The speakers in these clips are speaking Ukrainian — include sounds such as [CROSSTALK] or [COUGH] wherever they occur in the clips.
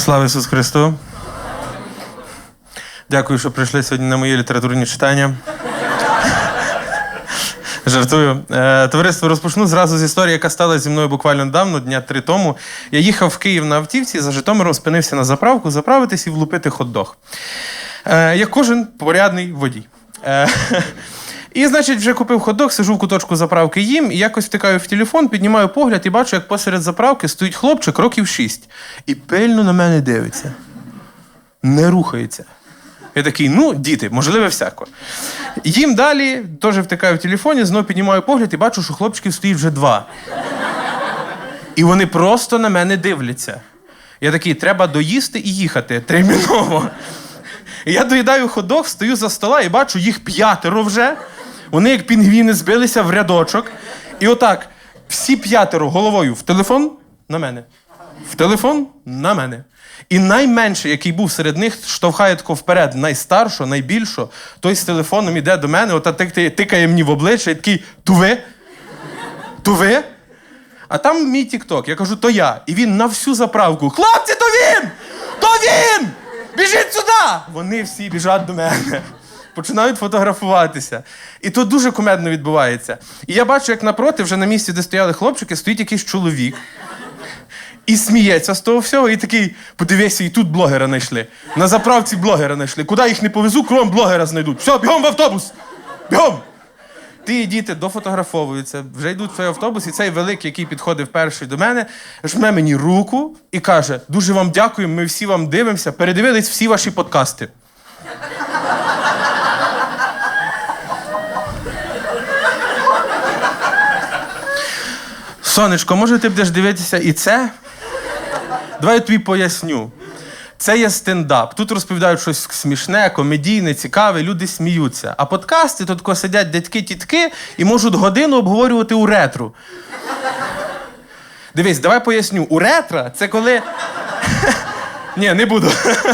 Слава Ісусу Христу! Дякую, що прийшли сьогодні на мої літературні читання. Жартую. Е, Товариство розпочну зразу з історії, яка стала зі мною буквально недавно, дня три тому. Я їхав в Київ на автівці, за Житомиром спинився на заправку, заправитись і влупити хот-дог. Е, Як кожен порядний водій. І, значить, вже купив хот-дог, сижу в куточку заправки їм, і якось втикаю в телефон, піднімаю погляд і бачу, як посеред заправки стоїть хлопчик років шість. І пильно на мене дивиться. Не рухається. Я такий, ну, діти, можливо, всяко. Їм далі теж втикаю в телефоні, знову піднімаю погляд і бачу, що хлопчиків стоїть вже два. І вони просто на мене дивляться. Я такий, треба доїсти і їхати терміново. Я доїдаю ходок, стою за стола і бачу, їх п'ятеро вже. Вони, як пінгвіни, збилися в рядочок. І отак, всі п'ятеро головою в телефон на мене. В телефон на мене. І найменший, який був серед них, штовхає тако вперед, найстаршого, найбільшого, той з телефоном іде до мене, ота тикає мені в обличчя і такий ту ви? То ви? А там мій тікток. Я кажу, то я. І він на всю заправку. Хлопці, то він! То він! Біжіть сюди! Вони всі біжать до мене. Починають фотографуватися. І то дуже кумедно відбувається. І я бачу, як напроти, вже на місці, де стояли хлопчики, стоїть якийсь чоловік. І сміється з того всього, і такий, подивися, і тут блогера знайшли. На заправці блогера знайшли. Куди їх не повезу, кром блогера знайдуть. Все, бігом в автобус! Бігом! Ті діти дофотографовуються, вже йдуть в цей автобус, і цей великий, який підходив перший до мене, жме мені руку і каже: Дуже вам дякуємо, ми всі вам дивимося, передивились всі ваші подкасти. Сонечко, може ти будеш дивитися і це? Давай я тобі поясню. Це є стендап. Тут розповідають щось смішне, комедійне, цікаве, люди сміються. А подкасти тут тако сидять дядьки-тітки і можуть годину обговорювати у ретро. Дивись, давай поясню. У ретро це коли. [LAUGHS] Ні, не буду.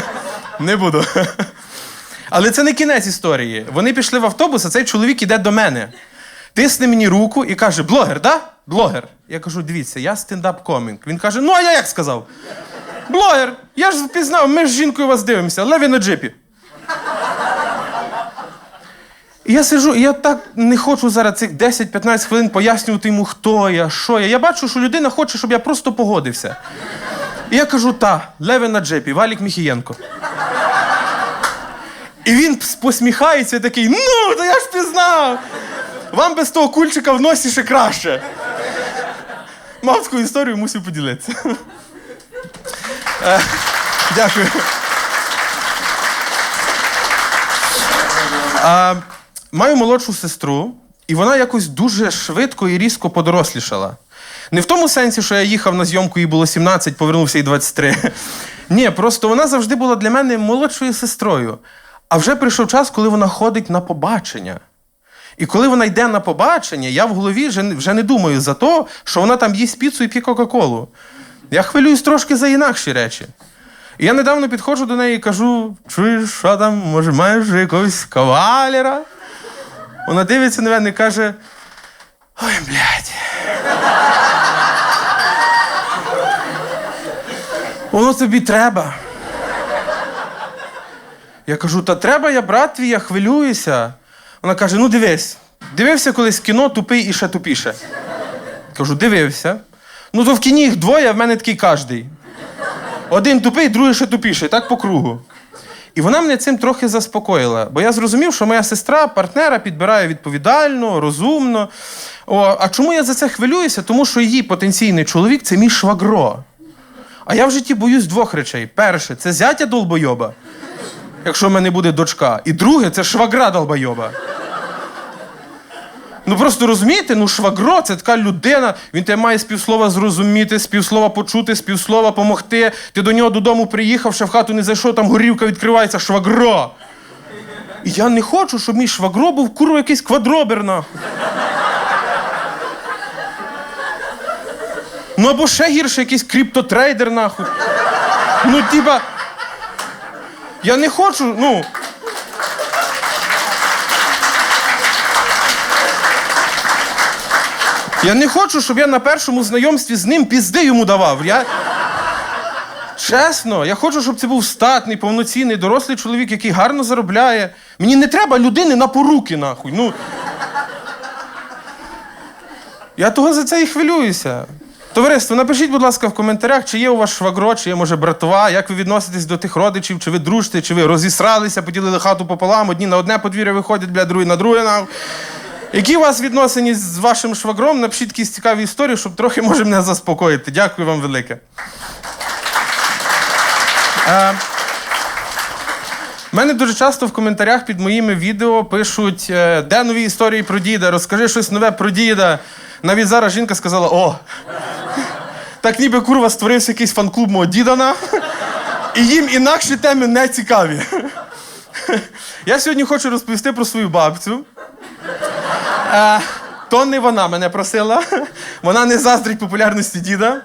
[LAUGHS] Не буду. Але це не кінець історії. Вони пішли в автобус, а цей чоловік іде до мене. Тисне мені руку і каже: блогер, да? Блогер. Я кажу, дивіться, я стендап-комінг. Він каже: ну а я як сказав? Блогер, я ж впізнав, ми ж з жінкою вас дивимося, леві на джипі. І я сижу, і я так не хочу зараз цих 10-15 хвилин пояснювати йому, хто я, що я. Я бачу, що людина хоче, щоб я просто погодився. І я кажу, та, леві на джипі, Валік Міхієнко. І він посміхається такий: ну, то я ж пізнав! Вам без того кульчика в носі ще краще. Мав історію, мусив поділитися. Е, Дякую. А, маю молодшу сестру, і вона якось дуже швидко і різко подорослішала. Не в тому сенсі, що я їхав на зйомку, їй було 17, повернувся їй 23. Ні, просто вона завжди була для мене молодшою сестрою. А вже прийшов час, коли вона ходить на побачення. І коли вона йде на побачення, я в голові вже, вже не думаю за те, що вона там їсть піцу і п'є Кока-Колу. Я хвилююсь трошки за інакші речі. І я недавно підходжу до неї і кажу: чуєш, що там, може, маєш якогось кавалера? Вона дивиться на мене і каже: Ой, блядь. Воно тобі треба. Я кажу, та треба я, брат твій, я хвилююся. Вона каже: ну дивись, дивився колись кіно тупий і ще тупіше. Кажу, дивився. Ну то в кіні їх двоє, а в мене такий кожний. Один тупий, другий ще тупіший, так по кругу. І вона мене цим трохи заспокоїла, бо я зрозумів, що моя сестра партнера підбирає відповідально, розумно. О, а чому я за це хвилююся? Тому що її потенційний чоловік це мій швагро. А я в житті боюсь двох речей: перше, це зятя долбойоба, якщо в мене буде дочка. І друге, це швагра долбойоба. Ну просто розумієте, ну швагро це така людина, він тебе має з півслова зрозуміти, з півслова почути, з півслова помогти. Ти до нього додому приїхав, ще в хату не зайшов, там горівка відкривається, швагро. І я не хочу, щоб мій швагро був курва якийсь квадробер, нахуй. Ну або ще гірше, якийсь криптотрейдер, нахуй. Ну, типа. Я не хочу, ну. Я не хочу, щоб я на першому знайомстві з ним пізди йому давав. Я... Чесно, я хочу, щоб це був статний, повноцінний, дорослий чоловік, який гарно заробляє. Мені не треба людини на поруки, нахуй. Ну. Я того за це і хвилююся. Товариство, напишіть, будь ласка, в коментарях, чи є у вас швагро, чи є, може, братова, як ви відноситесь до тих родичів, чи ви дружите, чи ви розісралися, поділили хату пополам, одні на одне подвір'я виходять, бля, другі на друге. нахуй. Які у вас відносини з вашим швагром? Напишіть якісь цікаві історії, щоб трохи може мене заспокоїти. Дякую вам велике. Е, мене дуже часто в коментарях під моїми відео пишуть, е, де нові історії про діда, розкажи щось нове про діда. Навіть зараз жінка сказала: о, так ніби курва створився якийсь фан-клуб мого дідана, і їм інакші теми не цікаві. Я сьогодні хочу розповісти про свою бабцю. Е, то не вона мене просила. Вона не заздрить популярності діда.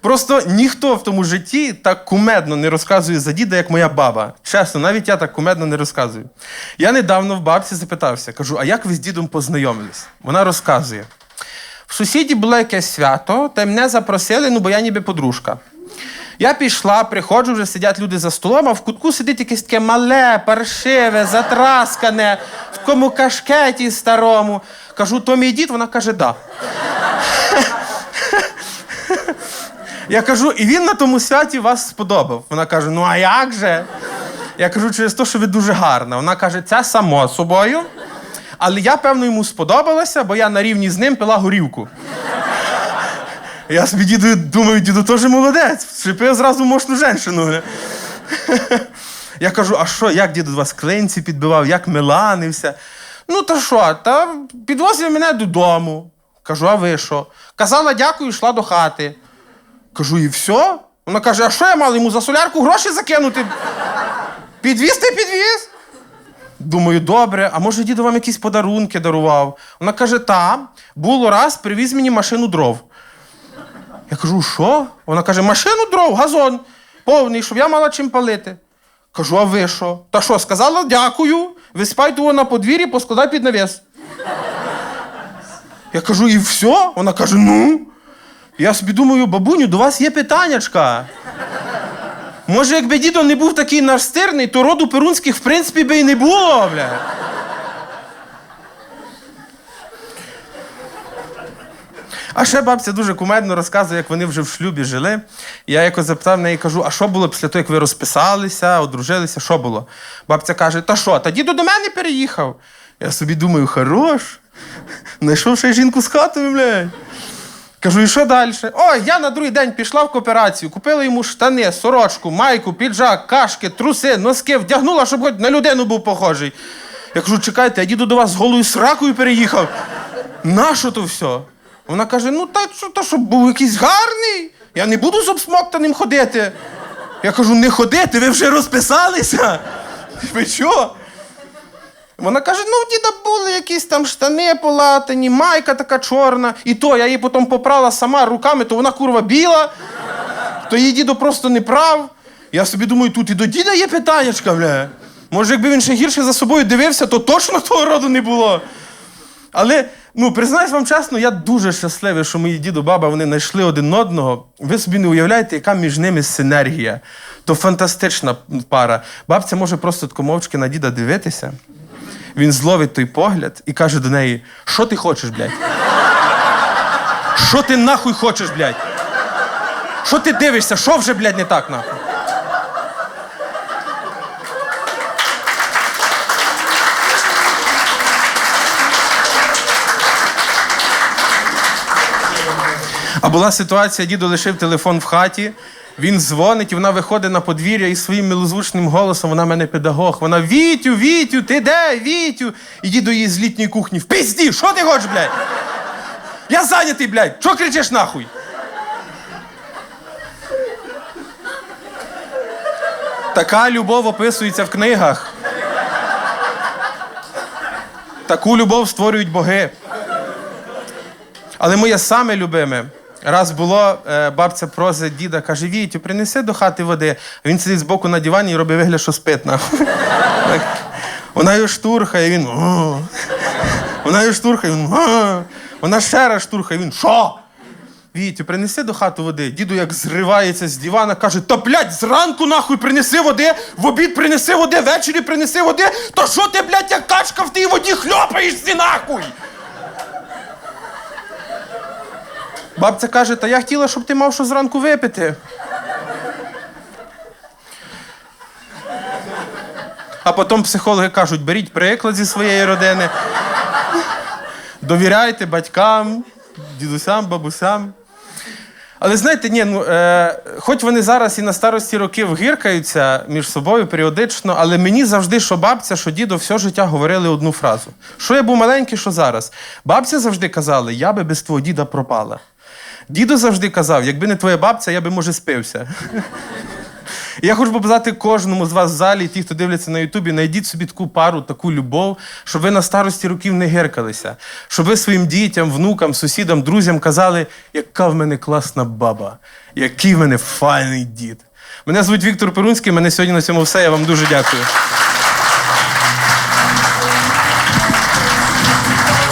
Просто ніхто в тому житті так кумедно не розказує за діда, як моя баба. Чесно, навіть я так кумедно не розказую. Я недавно в бабці запитався, кажу, а як ви з дідом познайомились? Вона розказує. В сусіді було якесь свято, та й мене запросили, ну бо я ніби подружка. Я пішла, приходжу, вже сидять люди за столом, а в кутку сидить якесь таке мале, паршиве, затраскане, в такому кашкеті старому. Кажу, то мій дід, вона каже, да. Я кажу, і він на тому святі вас сподобав. Вона каже: ну а як же? Я кажу, через те, що ви дуже гарна. Вона каже, це само собою. Але я, певно, йому сподобалася, бо я на рівні з ним пила горівку. Я собі діду думаю, діду теж молодець. Вчепив зразу мощну женщину. Я кажу, а що, як діду вас клинці підбивав, як меланився? Ну, та що, та підвозив мене додому. Кажу, а ви що? Казала, дякую, йшла до хати. Кажу, і все? Вона каже, а що я мала йому за солярку гроші закинути? Підвіз ти підвіз? Думаю, добре, а може діду вам якісь подарунки дарував? Вона каже, та, було раз, привіз мені машину дров. Я кажу, що? Вона каже, машину дров, газон повний, щоб я мала чим палити. Кажу, а ви що? Та що, сказала дякую, виспайте його на подвір'ї, поскладай під навіс. Я кажу, і все? Вона каже, ну. Я собі думаю, бабуню, до вас є питаннячка. Може, якби дідо не був такий настирний, то роду перунських, в принципі, би і не було, бля. А ще бабця дуже кумедно розказує, як вони вже в шлюбі жили. Я якось запитав в неї, кажу, а що було після того, як ви розписалися, одружилися, що було? Бабця каже, та що, та дідо до мене переїхав. Я собі думаю, хорош. Знайшов ще жінку з хатою, блядь. Кажу, і що далі? Ой, я на другий день пішла в кооперацію, купила йому штани, сорочку, майку, піджак, кашки, труси, носки, вдягнула, щоб хоч на людину був похожий. Я кажу, чекайте, я діду до вас з голою сракою переїхав. Нащо то все? Вона каже: ну та що, та щоб був якийсь гарний. Я не буду з обсмоктаним ходити. Я кажу, не ходити, ви вже розписалися. Ви що? Вона каже: ну, в діда були якісь там штани полатані, майка така чорна. І то я її потім попрала сама руками, то вона курва біла, то її дідо просто не прав. Я собі думаю, тут і до діда є питаннячка, бля. Може, якби він ще гірше за собою дивився, то точно того роду не було. Але, ну, признаюсь вам чесно, я дуже щасливий, що мої дідо, баба вони знайшли один одного. Ви собі не уявляєте, яка між ними синергія. То фантастична пара. Бабця може просто тако на діда дивитися. Він зловить той погляд і каже до неї: Що ти хочеш, блядь? Що ти нахуй хочеш, блядь? Що ти дивишся? Що вже, блядь, не так нахуй? Була ситуація, діду лишив телефон в хаті. Він дзвонить, і вона виходить на подвір'я і своїм милозвучним голосом вона мене педагог. Вона Вітю, Вітю, ти де, Вітю? І діду її з літньої кухні. В пизді, що ти хочеш, блядь? Я зайнятий, блядь. Чого кричиш нахуй? Така любов описується в книгах. Таку любов створюють боги. Але моє саме любиме. Раз було, е, бабця просить діда, каже: Вітю, принеси до хати води. Він сидить збоку на дивані і робить вигляд, що спить. нахуй. Вона його штурхає, він. Вона його штурхає, він. Вона ще раз штурхає, він. Що? Вітю, принеси до хати води. Діду як зривається з дивана, каже: Та блядь, зранку нахуй принеси води, в обід принеси води, ввечері принеси води. То що ти, блядь, як качка в тій воді хльопаєшся нахуй? Бабця каже, та я хотіла, щоб ти мав що зранку випити. А потім психологи кажуть, беріть приклад зі своєї родини, довіряйте батькам, дідусям, бабусям. Але знаєте, ні, ну, е, хоч вони зараз і на старості років гиркаються між собою періодично, але мені завжди, що бабця, що дідо, все життя говорили одну фразу. Що я був маленький, що зараз. Бабця завжди казали, я би без твого діда пропала. Дідо завжди казав, якби не твоя бабця, я би, може, спився. Я хочу побажати кожному з вас в залі, ті, хто дивляться на Ютубі, знайдіть собі таку пару, таку любов, щоб ви на старості років не гиркалися, щоб ви своїм дітям, внукам, сусідам, друзям казали, яка в мене класна баба, який в мене файний дід. Мене звуть Віктор Перунський, мене сьогодні на цьому все. Я вам дуже дякую.